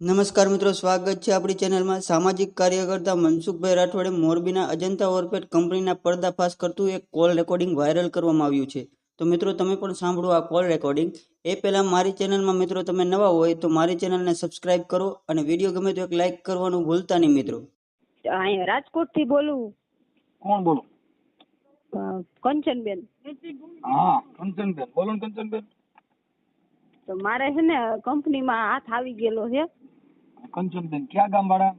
નમસ્કાર મિત્રો સ્વાગત છે આપણી ચેનલમાં. સામાજિક કાર્યકર્તા મનસુખભાઈ રાઠોડે મોરબીના અજંતા ઓરપેટ કંપનીના પર્દાફાશ કરતું એક કોલ રેકોર્ડિંગ વાયરલ કરવામાં આવ્યું છે. તો મિત્રો તમે પણ સાંભળો આ કોલ રેકોર્ડિંગ. એ પહેલાં મારી ચેનલમાં મિત્રો તમે નવા હોય તો મારી ચેનલને સબસ્ક્રાઇબ કરો અને વીડિયો ગમે તો એક લાઇક કરવાનું ભૂલતા નહીં મિત્રો. અહીંયા રાજકોટથી બોલું. કોણ બોલો? કંચનબેન. હા કંચનબેન. બોલો કંચનબેન. તો મારે છે ને કંપનીમાં હાથ આવી ગયેલો છે. કંચનબેન ક્યાં ગામ વાળા?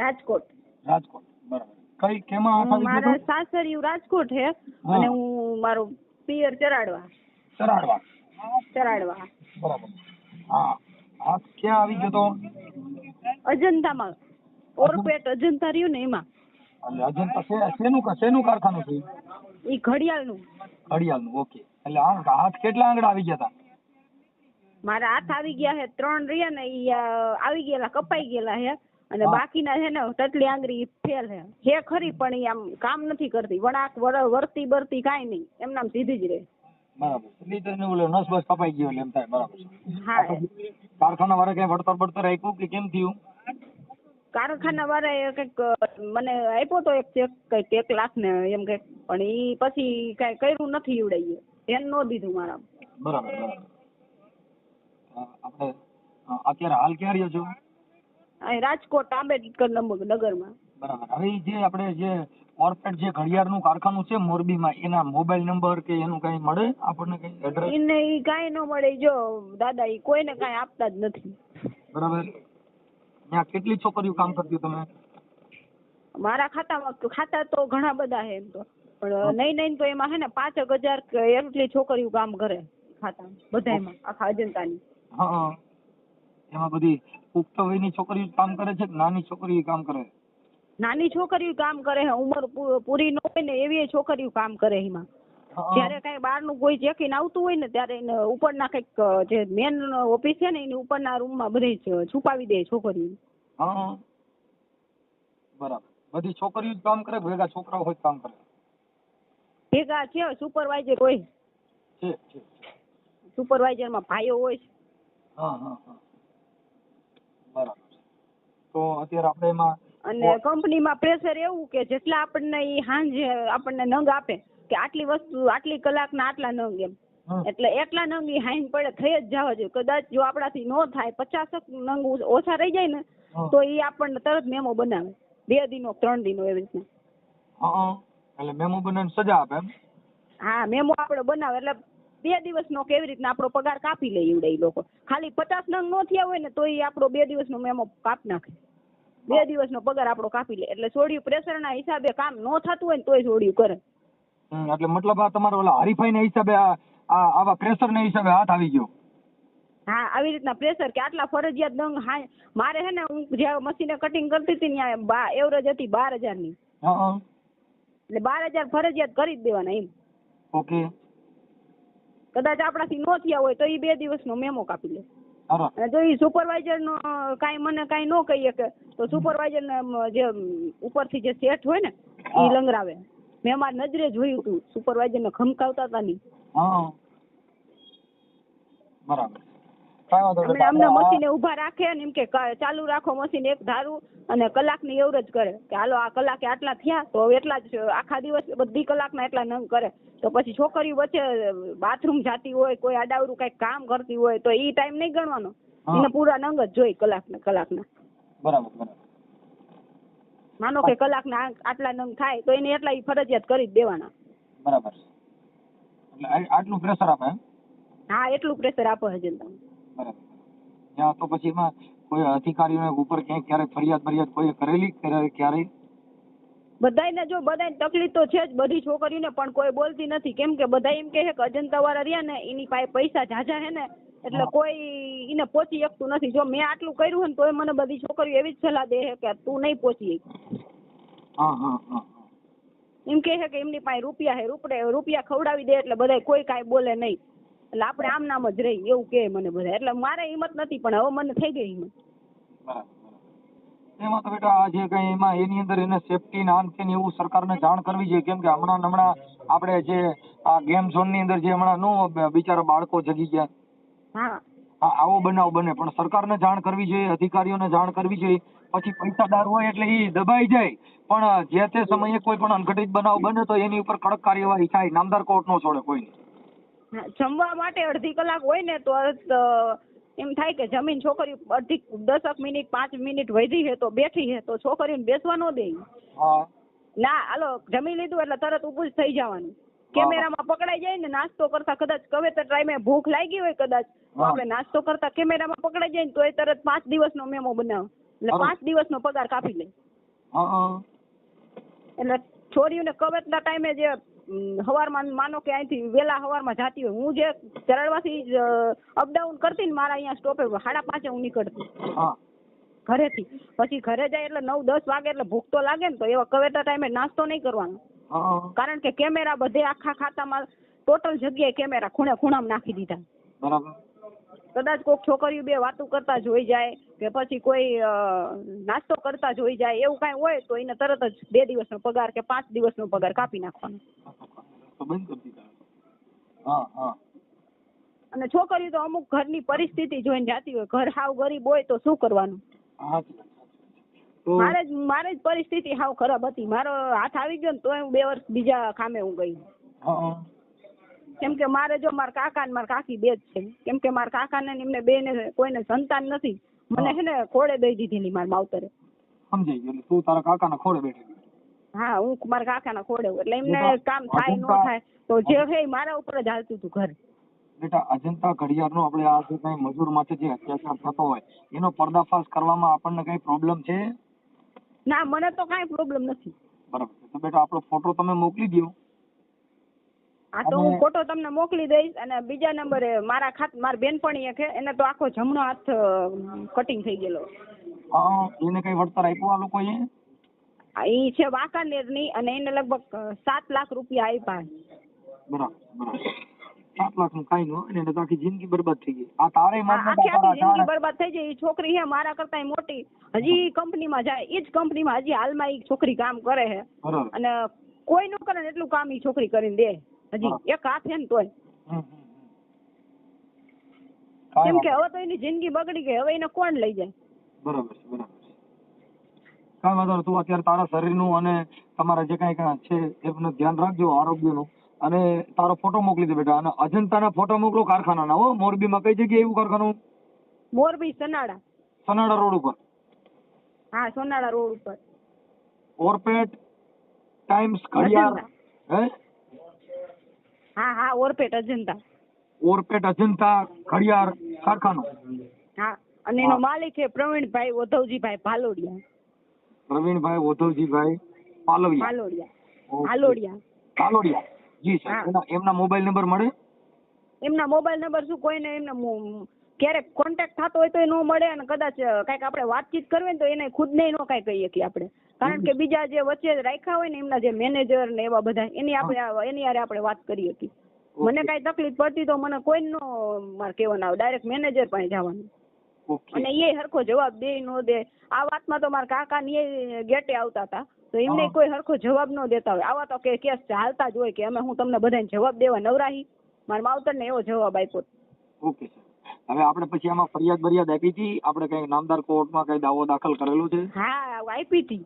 રાજકોટ. રાજકોટ. બરાબર. કઈ કેમાં મારા સાસરિયું રાજકોટ હે અને હું મારો પિયર ચરાડવા. ચરાડવા. ચરાડવા. બરાબર. હા. હાથ ક્યાં આવી ગયો તો? અજંતામાં. ઓરપેટ અજંતા રહ્યું ને એમાં. એટલે અજંતા શે- શેનું શેનું કારખાનું છે? ઈ ઘડિયાળનું. ઘડિયાળનું ઓકે. એટલે આ હાથ કેટલા આંગળા આવી ગયા હતા મારા હાથ આવી ગયા છે ત્રણ રહ્યા ને ઈ આવી ગયેલા કપાઈ ગયેલા હે. અને બાકીના છે ને ટટલી આંગળી ફેલ હે. છે ખરી પણ ઈ આમ કામ નથી કરતી. વણાક વરતી બરતી કાઈ નહીં. એમનામ સીધી જ રહે. એમ હા. કારખાના વાળા કઈ વળતર બળતર આપ્યું કે કેમ થયું? કારખાના વાળાએ કંઈક મને આપ્યો તો એક ચેક કંઈક એક લાખ ને એમ કંઈક. પણ ઈ પછી કઈ કર્યું નથી ઈવડાઈએ ધ્યાન ન દીધું મારા બરાબર. આપણે અત્યારે હાલ ક્યાં રહ્યો છો? અહીં રાજકોટ આંબેડકર નગરમાં. બરાબર. હવે જે આપણે જે કોર્પોરેટ જે ઘડિયાળનું કારખાનું છે મોરબીમાં એના મોબાઈલ નંબર કે એનું કઈ મળે? આપણને કઈ એડ્રેસ એને ઈ કાંઈ ન મળે. જો દાદા ઈ કોઈને કાંઈ આપતા જ નથી. બરાબર. ત્યાં કેટલી છોકરીઓ કામ કરતી તમે? મારા ખાતામાં ખાતા તો ઘણા બધા છે એમ તો. પણ નહીં નહીં તો એમાં હે ને પાંચ હજાર એટલી છોકરીઓ કામ કરે ખાતામાં બધામાં આખા અજંતાની. હા એમાં બધી પુખ્ત વયની છોકરીઓ કામ કરે છે કે નાની છોકરીઓ કામ કરે? નાની છોકરીઓ કામ કરે હે ઉંમર પૂરી ન હોય ને એવી છોકરીઓ કામ કરે એમાં. જયારે કઈ બહારનું કોઈ ચેકિંગ આવતું હોય ને ત્યારે એને ઉપરના કંઈક જે મેન ઓફિસ છે ને એની ઉપરના રૂમમાં બધી છુપાવી દે છોકરીઓ. બરાબર. બધી છોકરીઓ જ કામ કરે ભેગા છોકરાઓ હોય કામ કરે? ભેગા છે સુપરવાઇઝર હોય. છે માં ભાઈઓ હોય છે. હા હા હા. બરાબર. તો અત્યારે આપણે એમાં અને કંપનીમાં પ્રેશર એવું કે જેટલા આપણને એ સાંજે આપણને નંગ આપે કે આટલી વસ્તુ આટલી કલાકના આટલા નંગ એમ. એટલે એટલા નંગ એ હાઈન પડે થઈ જ જવા જોઈએ. કદાચ જો આપણાથી ન થાય પચાસક નંગ ઓછા રહી જાય ને તો એ આપણને તરત મેમો બનાવે. બે દિનો ત્રણ દિનો એવી રીતના. એટલે મેમો બનાવીને સજા આપે એમ? હા મેમો આપણે બનાવે. એટલે બે દિવસનો કેવી રીતના આપણો પગાર કાપી લે એવડે એ લોકો. ખાલી પચાસ નંગ નો થયા હોય ને તો એ આપણો બે દિવસનો મેમો કાપ નાખે. બે દિવસનો પગાર આપણો કાપી લે. એટલે સોડિયું પ્રેશરના હિસાબે કામ નો થતું હોય ને તોય સોડિયું કરે. એટલે મતલબ આ તમારો ઓલા હરીફાઈના હિસાબે આ આવા પ્રેશરના હિસાબે હાથ આવી ગયો. હા આવી રીતના પ્રેશર કે આટલા ફરજિયાત દંગ હા મારે હે ને હું જ્યાં મશીને કટિંગ કરતી હતી ત્યાં એવરેજ હતી બાર હજારની. હા હા. એટલે બાર હજાર ફરજિયાત કરી જ દેવાના એમ. ઓકે. કદાચ આપણાથી ન થયા હોય તો એ બે દિવસનો મેમો કાપી લે. અને જો એ સુપરવાઇઝર નો કાંઈ મને કાંઈ ન કહીએ કે તો સુપરવાઇઝર ને જે ઉપરથી જે સેટ હોય ને એ લંગરાવે. મેં મારી નજરે જોયું હતું સુપરવાઇઝર ને ખમકાવતા હતા નહીં. બરાબર. કાંઈ મશીન ઊભા રાખે ને એમ કે ચાલુ રાખો મશીન એક ધારું અને કલાકની એવરેજ કરે. કે હાલો આ કલાકે આટલા થયા તો એટલા જ આખા દિવસ બધી કલાકના એટલા નંગ કરે. તો પછી છોકરીઓ વચ્ચે બાથરૂમ જાતી હોય કોઈ આડાવરું કઈ કામ કરતી હોય તો ઈ ટાઈમ નહીં ગણવાનો. એને પૂરા નંગ જ જોઈ કલાકના કલાકના. બરાબર બરાબર. માનો કે કલાકના ના આટલા નંગ થાય તો એને એટલા ઈ ફરજિયાત કરી જ દેવાના. બરાબર. આટલું પ્રેશર આપે હા એટલું પ્રેશર આપો હજે તમે બરાબર ત્યાં તો પછી એમાં કોઈ અધિકારીઓને ઉપર ક્યાંય ક્યારેય ફરિયાદ ફરિયાદ કોઈ કરેલી? ક્યારે ક્યારેય? બધાયને જો બધાયને તકલીફ તો છે જ બધી છોકરીઓને પણ કોઈ બોલતી નથી. કેમ કે બધા એમ કહે છે કે અજંતા વાળા રહ્યા ને એની પાસે પૈસા ઝાઝા હે ને એટલે કોઈ એને પહોંચી શકતું નથી. જો મેં આટલું કર્યું હોય ને તોય મને બધી છોકરીઓ એવી જ સલાહ દે છે કે તું નહીં પહોંચી શકી. હા હા હા હા. એમ કહે છે કે એમની પાસે રૂપિયા હે રૂપડે રૂપિયા ખવડાવી દે એટલે બધા કોઈ કાંઈ બોલે નહીં. એટલે આપણે આમ નામ જ રહી એવું કે મને બધા. એટલે મારે હિંમત નથી પણ હવે મને થઈ ગઈ હિંમત. એમાં તો બેટા આ જે કઈ એમાં એની અંદર એને સેફટી ના અંતે એવું સરકારને જાણ કરવી જોઈએ. કેમ કે હમણાં હમણાં આપણે જે આ ગેમ ઝોનની અંદર જે હમણાં નો બિચારા બાળકો જગી ગયા. હા. આવો બનાવ બને પણ સરકારને જાણ કરવી જોઈએ અધિકારીઓને જાણ કરવી જોઈએ. પછી પૈસાદાર હોય એટલે એ દબાઈ જાય. પણ જે તે સમયે કોઈ પણ અનઘટિત બનાવ બને તો એની ઉપર કડક કાર્યવાહી થાય. નામદાર કોર્ટ નો છોડે કોઈ જમવા માટે અડધી કલાક હોય ને તો એમ થાય કે જમીન છોકરી અડધી દસક મિનિટ પાંચ મિનિટ વધી છે તો બેઠી હે તો છોકરીને બેસવા ન દે. ના હાલો જમી લીધું એટલે તરત ઊભું જ થઈ જવાનું. કેમેરામાં પકડાઈ જાય ને નાસ્તો કરતા કદાચ કવેતર ટાઈમે ભૂખ લાગી હોય કદાચ. તો આપણે નાસ્તો કરતા કેમેરામાં પકડાઈ જાય ને તો એ તરત પાંચ દિવસનો મેમો બનાવ. એટલે. પાંચ દિવસનો પગાર કાપી લે. હા હા. એટલે છોરીઓને કવેતના ટાઈમે જે હવારમાં માનો કે અહીંથી વેલા હવારમાં જાતી હોય. હું જે ચરણવાથી અપડાઉન કરતી ને મારા અહીંયા સ્ટોપે સાડા પાંચે હું નીકળતી. ઘરેથી. પછી ઘરે જાય એટલે નવ દસ વાગે એટલે ભૂખ તો લાગે ને તો એવા કવેટા ટાઈમે નાસ્તો નહીં કરવાનો. કારણ કે કેમેરા બધે આખા ખાતામાં ટોટલ જગ્યાએ કેમેરા ખૂણે ખૂણામાં નાખી દીધા. બરાબર. કદાચ કોઈક છોકરીઓ બે વાતો કરતા જોઈ જાય કે પછી કોઈ નાસ્તો કરતા જોઈ જાય એવું કાંઈ હોય તો એને તરત જ બે દિવસનો પગાર કે પાંચ દિવસનો પગાર કાપી નાખવાનો. તો અને છોકરીઓ તો અમુક ઘરની પરિસ્થિતિ જોઈને જાતી હોય ઘર હાવ ગરીબ હોય તો શું કરવાનું. તો મારે જ મારે જ પરિસ્થિતિ હાવ ખરાબ હતી. મારો હાથ આવી ગયો ને તોય હું બે વર્ષ બીજા કામે હું ગઈ. કેમ કે મારે જો મારા કાકા ને મારા કાકી બે જ છે. કેમ કે મારા કાકા ને એમને બે ને કોઈને સંતાન નથી. મને હે. ને ખોડે દઈ દીધેલી મારા માવતરે. સમજાઈ ગયું. એટલે તું તારા કાકાના ખોળે બેઠી હા હું મારા કાકાના હું. એટલે એમને કામ થાય ન થાય તો જે હે મારા ઉપર જ હાલતું હતું ઘર. બેટા અજંતા ઘડિયાળનો આપણે આ જે કઈ મજૂર માટે જે અત્યાચાર થતો હોય એનો પર્દાફાશ કરવામાં આપણને કઈ પ્રોબ્લેમ છે? ના મને તો કઈ પ્રોબ્લેમ નથી. બરાબર તો બેટા આપણો ફોટો તમે મોકલી દો આ તો હું ફોટો તમને મોકલી દઈશ અને બીજા નંબરે મારા ખાત મારા બેનપણીએ કે એને તો આખો જમણો હાથ કટિંગ થઈ ગયેલો. હા એને કઈ વળતર આપ્યું આ લોકોએ? એ છે વાંકાનેરની અને એને લગભગ સાત લાખ રૂપિયા આપ્યા. બરાબર બરાબર. સાત લાખનું કઈ નું એને આખી જિંદગી બરબાદ થઈ ગઈ. આ તારે આખી આખી જિંદગી બરબાદ થઈ જાય એ છોકરી છે મારા કરતા મોટી. હજી કંપનીમાં જાય એ જ કંપનીમાં હજી હાલમાં એ છોકરી કામ કરે છે. અને કોઈ નું કરે ને એટલું કામ ઈ છોકરી કરીને દે. હજી એક હાથ ને તોય. કેમ કે હવે તો એની જિંદગી બગડી ગઈ હવે એને કોણ લઈ જાય? બરાબર છે બરાબર છે. કાંઈ વાંધો તું અત્યારે તારા શરીરનું અને તમારા જે કાંઈ કાંઈ છે એનું ધ્યાન રાખજો આરોગ્યનું. અને તારો ફોટો મોકલી દે બેટા. અને અજંતાના ફોટો મોકલો કારખાનાના હો. મોરબીમાં કઈ જગ્યાએ એવું કારખાનું? મોરબી સનાડા. સનાડા રોડ ઉપર. હા સોનાડા રોડ ઉપર. ઓરપેટ ટાઈમ્સ ઘડિયાળ હે? હા હા ઓરપેટ અજંતા. ઓરપેટ અજંતા ઘડિયાળ કારખાનો. હા અને એનો માલિક છે પ્રવીણભાઈ ઓધવજીભાઈ પાલોડિયા પ્રવીણભાઈ ઓધવજીભાઈ પાલવિયા પાલોડિયા. પાલોડિયા પાલોડિયા. જી સર એમના મોબાઈલ નંબર મળે? એમના મોબાઈલ નંબર શું કોઈને એમને ક્યારેક કોન્ટેક્ટ થતો હોય તો એ ન મળે અને કદાચ કાંઈક આપણે વાતચીત કરવી ને તો એને ખુદને ન કાંઈ કહીએ કે આપણે. કારણ કે બીજા જે વચ્ચે રાખ્યા હોય ને એમના જે મેનેજર ને એવા બધા એની આપણે એની યારે આપણે વાત કરી હતી. મને. કાંઈ તકલીફ પડતી તો મને કોઈ નો મારે કહેવાનું આવે ડાયરેક્ટ મેનેજર પાસે જવાનું. અને એ હરખો જવાબ દે નો દે. આ વાતમાં તો મારા કાકા ની ગેટે આવતા હતા. તો એમને કોઈ હરખો જવાબ ન દેતા હોય. આવા તો કે કેસ ચાલતા જ હોય કે અમે હું તમને બધાને જવાબ દેવા નવરાહી. મારા માવતરને એવો જવાબ આપ્યો. Okay sir. હવે આપણે પછી આમાં ફરિયાદ બરિયાદ આપી હતી? આપણે કઈ નામદાર કોર્ટમાં કઈ દાવો દાખલ કરેલો છે? હા આપી હતી.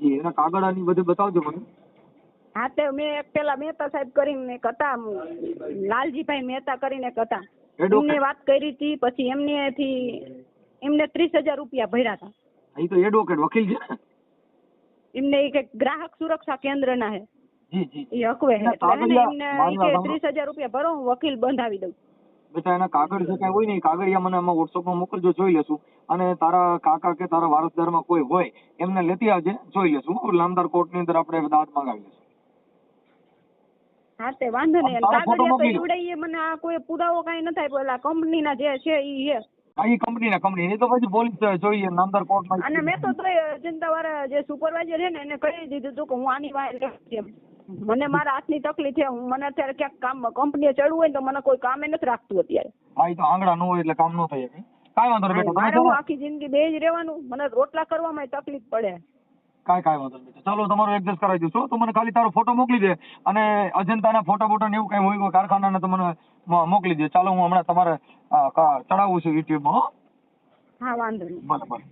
જી એના કાગળાની બધું બતાવજો મને. હા તે મેં એક પેલા મહેતા સાહેબ કરીને એક હતા લાલજીભાઈ મહેતા કરીને એક હતા એમને વાત કરી હતી પછી એમનેથી એમને ત્રીસ હજાર રૂપિયા ભર્યા હતા. અહીં તો એડવોકેટ વકીલ છે. એમને એક ગ્રાહક સુરક્ષા કેન્દ્રના હે. જી જી. એ હકવે હે. એમને ત્રીસ હજાર રૂપિયા ભરો હું વકીલ બંધાવી દઉં. બેટા એના કાગળ જે કઈ હોય ને એ કાગળિયા મને આમાં વોટ્સઅપમાં મોકલજો જોઈ લેશું. અને તારા કાકા કે તારા વારસદારમાં કોઈ હોય એમને લેતી આવજે જોઈ લેશું. લામદાર કોર્ટની અંદર આપણે દાદ મંગાવી લેશું. હા તે વાંધો નહીં. કાગળિયા તો મોકલી દો. એવડે ઈ મને આ કોઈ પુરાવો કાંઈ ન થાય પેલા કંપનીના જે છે ઈ છે. હા એ કંપનીના કંપની એ તો પછી પોલીસ જોઈએ. નામદાર કોર્ટમાં અને મેં તો જનતા વાળા જે સુપરવાઇઝર છે ને એને કહી દીધું હતું કે હું આની વાંહે છે મને મારા હાથની તકલીફ છે. મને અત્યારે ક્યાંક કામ કંપનીએ ચડવું હોય તો મને કોઈ કામે નથી રાખતું અત્યારે. હા તો આંગળા ન હોય એટલે કામ ન થાય કાઈ વાંધો નહીં મારે હું આખી જિંદગી બે જ રહેવાનું. મને રોટલા કરવામાં તકલીફ પડે. કાઈ કાઈ વાંધો નહીં ચાલો તમારો એડજસ્ટ કરાવી દઉં તો મને ખાલી તારો ફોટો મોકલી દે અને અજંતાના ફોટા ફોટો ને એવું કઈ હોય કારખાનાના તો મને મોકલી દે. ચાલો હું હમણાં તમારે ચડાવું છું યુટ્યુબમાં હો. હા વાંધો નહીં. ભલે.